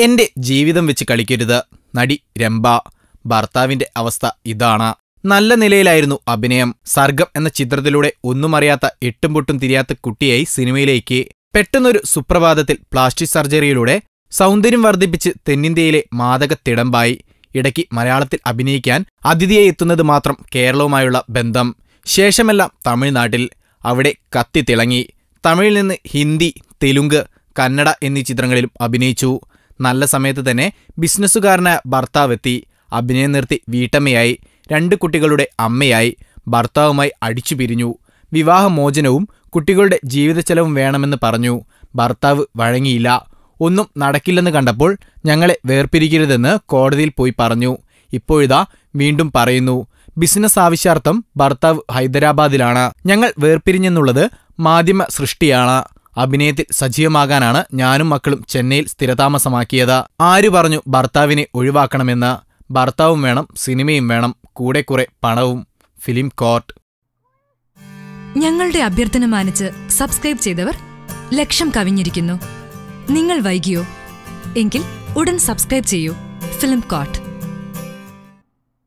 എന്റെ ജീവിതം വെച്ച് കളിക്കരുത്. നടി രംഭ ഭർത്താവിന്റെ അവസ്ഥ ഇതാണ്. നല്ല നിലയിലായിരുന്നു അഭിനയം. സർഗം എന്ന ചിത്രത്തിലൂടെ ഒന്നും അറിയാത്ത എട്ടും പൊട്ടും തിരിയാത്ത കുട്ടിയായി സിനിമയിലേക്ക്. പെട്ടെന്നൊരു സുപ്രഭാതത്തിൽ പ്ലാസ്റ്റിക് സർജറിയിലൂടെ സൗന്ദര്യം വർദ്ധിപ്പിച്ച് തെന്നിന്ത്യയിലെ മാതക തിടമ്പായി. ഇടയ്ക്ക് മലയാളത്തിൽ അഭിനയിക്കാൻ അതിഥിയായി എത്തുന്നത് മാത്രം കേരളവുമായുള്ള ബന്ധം. ശേഷമെല്ലാം തമിഴ്നാട്ടിൽ. അവിടെ കത്തി തിളങ്ങി. തമിഴിൽ നിന്ന് ഹിന്ദി തെലുങ്ക് കന്നഡ എന്നീ ചിത്രങ്ങളിലും അഭിനയിച്ചു. നല്ല സമയത്ത് തന്നെ ബിസിനസ്സുകാരനായ ഭർത്താവെത്തി. അഭിനയം നിർത്തി വീട്ടമ്മയായി. രണ്ട് കുട്ടികളുടെ അമ്മയായി. ഭർത്താവുമായി അടിച്ചു പിരിഞ്ഞു. വിവാഹമോചനവും കുട്ടികളുടെ ജീവിതച്ചെലവും വേണമെന്ന് പറഞ്ഞു. ഭർത്താവ് വഴങ്ങിയില്ല. ഒന്നും നടക്കില്ലെന്ന് കണ്ടപ്പോൾ ഞങ്ങളെ വേർപിരിക്കരുതെന്ന് കോടതിയിൽ പോയി പറഞ്ഞു. ഇപ്പോഴിതാ വീണ്ടും പറയുന്നു. ബിസിനസ് ആവശ്യാർത്ഥം ഭർത്താവ് ഹൈദരാബാദിലാണ്. ഞങ്ങൾ വേർപിരിഞ്ഞെന്നുള്ളത് മാധ്യമ സൃഷ്ടിയാണ്. അഭിനയത്തിൽ സജീവമാകാനാണ് ഞാനും മക്കളും ചെന്നൈയിൽ സ്ഥിരതാമസമാക്കിയത്. ആര് പറഞ്ഞു ഭർത്താവിനെ ഒഴിവാക്കണമെന്ന്? ഭർത്താവും വേണം സിനിമയും വേണം കൂടെ കുറെ പണവും. Film court. ഞങ്ങളുടെ അഭ്യർത്ഥന മാനിച്ച് സബ്സ്ക്രൈബ് ചെയ്തവർ ലക്ഷം കവിഞ്ഞിരിക്കുന്നു. നിങ്ങൾ വൈകിയോ? എങ്കിൽ ഉടൻ സബ്സ്ക്രൈബ് ചെയ്യൂ. Film coat